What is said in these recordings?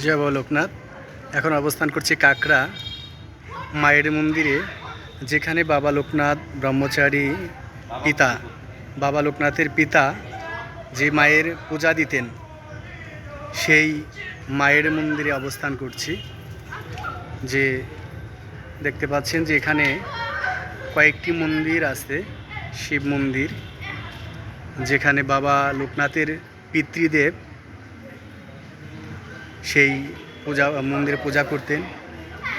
জয় বাবা লোকনাথ। এখন অবস্থান করছি কাকড়া মায়ের মন্দিরে, যেখানে বাবা লোকনাথ, ব্রহ্মচারী পিতা, বাবা লোকনাথের পিতা যে মায়ের পূজা দিতেন, সেই মায়ের মন্দিরে অবস্থান করছি। যে দেখতে পাচ্ছেন যে এখানে কয়েকটি মন্দির আছে, শিব মন্দির, যেখানে বাবা লোকনাথের পিতৃদেব সেই পূজা মন্দিরে পূজা করতেন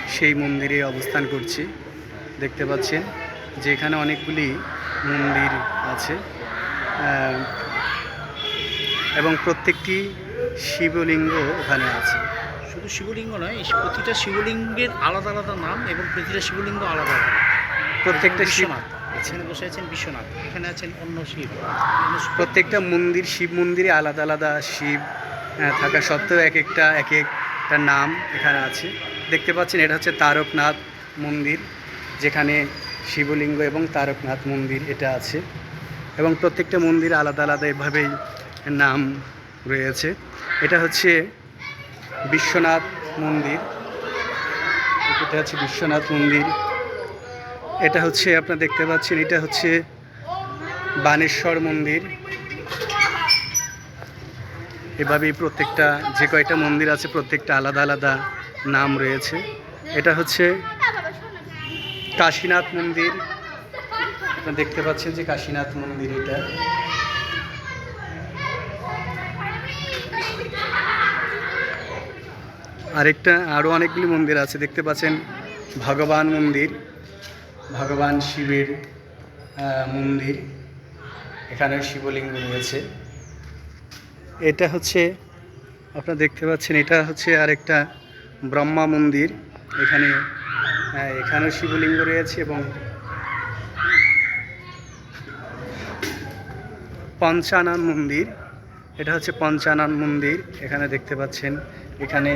সেই মন্দিরে অবস্থান করছি। দেখতে পাচ্ছেন যে এখানে অনেকগুলি মন্দির আছে। এবং প্রত্যেকটি শিবলিঙ্গ ওখানে আছে। শুধু শিবলিঙ্গ নয় প্রতিটা শিবলিঙ্গের আলাদা আলাদা নাম এবং প্রতিটা শিবলিঙ্গ আলাদা আলাদা। প্রত্যেকটা শিবনাথ এখানে বসে আছেন বিশ্বনাথ এখানে আছেন অন্য শিব। প্রত্যেকটা মন্দির শিব মন্দিরে আলাদা আলাদা শিব থাকা সত্ত্বেও এক একটা এক একটা নাম এখানে আছে। দেখতে পাচ্ছেন, এটা হচ্ছে তারকনাথ মন্দির, যেখানে শিবলিঙ্গ এবং তারকনাথ মন্দির এটা আছে। এবং প্রত্যেকটা মন্দির আলাদা আলাদা এভাবেই নাম রয়েছে। এটা হচ্ছে বিশ্বনাথ মন্দির। এটা হচ্ছে বিশ্বনাথ মন্দির। এটা হচ্ছে, আপনারা দেখতে পাচ্ছেন, এটা হচ্ছে বানেশ্বর মন্দির। এভাবেই প্রত্যেকটা, যে কয়টা মন্দির আছে প্রত্যেকটা আলাদা আলাদা নাম রয়েছে। এটা হচ্ছে কাশীনাথ মন্দির। আপনারা দেখতে পাচ্ছেন যে কাশীনাথ মন্দির এটা। আরেকটা আরও অনেকগুলি মন্দির আছে, দেখতে পাচ্ছেন ভগবান মন্দির, ভগবান শিবের মন্দির। এখানে শিবলিঙ্গ রয়েছে। এটা হচ্ছে আপনারা দেখতে পাচ্ছেন এটা হচ্ছে আরেকটা ব্রহ্মা মন্দির। এখানে আহ, এখানেও শিবলিঙ্গ রয়েছে এবং পঞ্চানন মন্দির। এটা হচ্ছে পঞ্চানন মন্দির এখানে দেখতে পাচ্ছেন। এখানে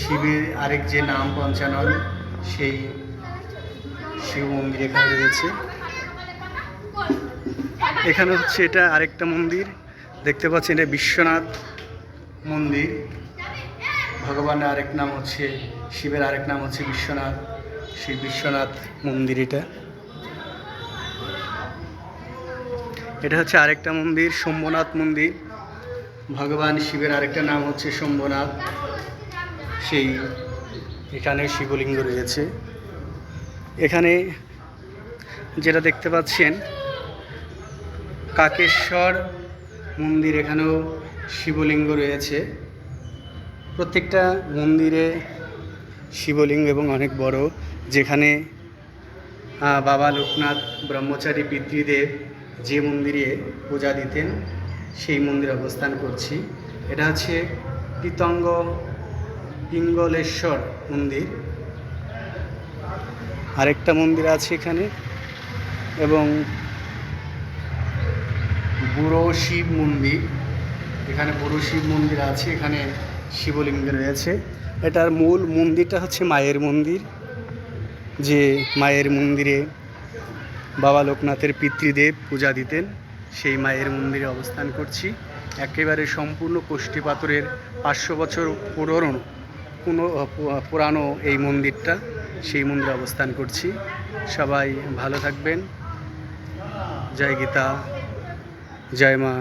শিবের আরেক যে নাম পঞ্চানন সেই শিব মন্দির এখানে রয়েছে। এখানে হচ্ছে এটা আরেকটা মন্দির। দেখতে পাচ্ছেন এটা বিশ্বনাথ মন্দির। ভগবানের আরেক নাম হচ্ছে, শিবের আরেক নাম হচ্ছে বিশ্বনাথ। সেই বিশ্বনাথ মন্দির এটা। এটা হচ্ছে আরেকটা মন্দির শম্ভনাথ মন্দির। ভগবান শিবের আরেকটা নাম হচ্ছে শম্ভনাথ সেই এখানে শিবলিঙ্গ রয়েছে। এখানে যেটা দেখতে পাচ্ছেন, কাকেশ্বর মন্দির এখানেও শিবলিঙ্গ রয়েছে। প্রত্যেকটা মন্দিরে শিবলিঙ্গ এবং অনেক বড়, যেখানে বাবা লোকনাথ ব্রহ্মচারী পিতৃদেব যে মন্দিরে পূজা দিতেন, সেই মন্দিরে অবস্থান করছি। এটা হচ্ছে পিতঙ্গ পিঙ্গলেশ্বর মন্দির। আরেকটা মন্দির আছে এখানে এবং বুড়ো শিব মন্দির। এখানে বুড়ো শিব মন্দির আছে, এখানে শিবলিঙ্গ রয়েছে। এটার মূল মন্দিরটা হচ্ছে মায়ের মন্দির, যে মায়ের মন্দিরে বাবা লোকনাথের পিতৃদেব পূজা দিতেন, সেই মায়ের মন্দিরে অবস্থান করছি। একেবারে সম্পূর্ণ কোষ্ঠী পাথরের পাঁচশো বছর পুরনো কোনো পুরানো এই মন্দিরটা, সেই মন্দিরে অবস্থান করছি। সবাই ভালো থাকবেন। জয় গীতা। জয় মা।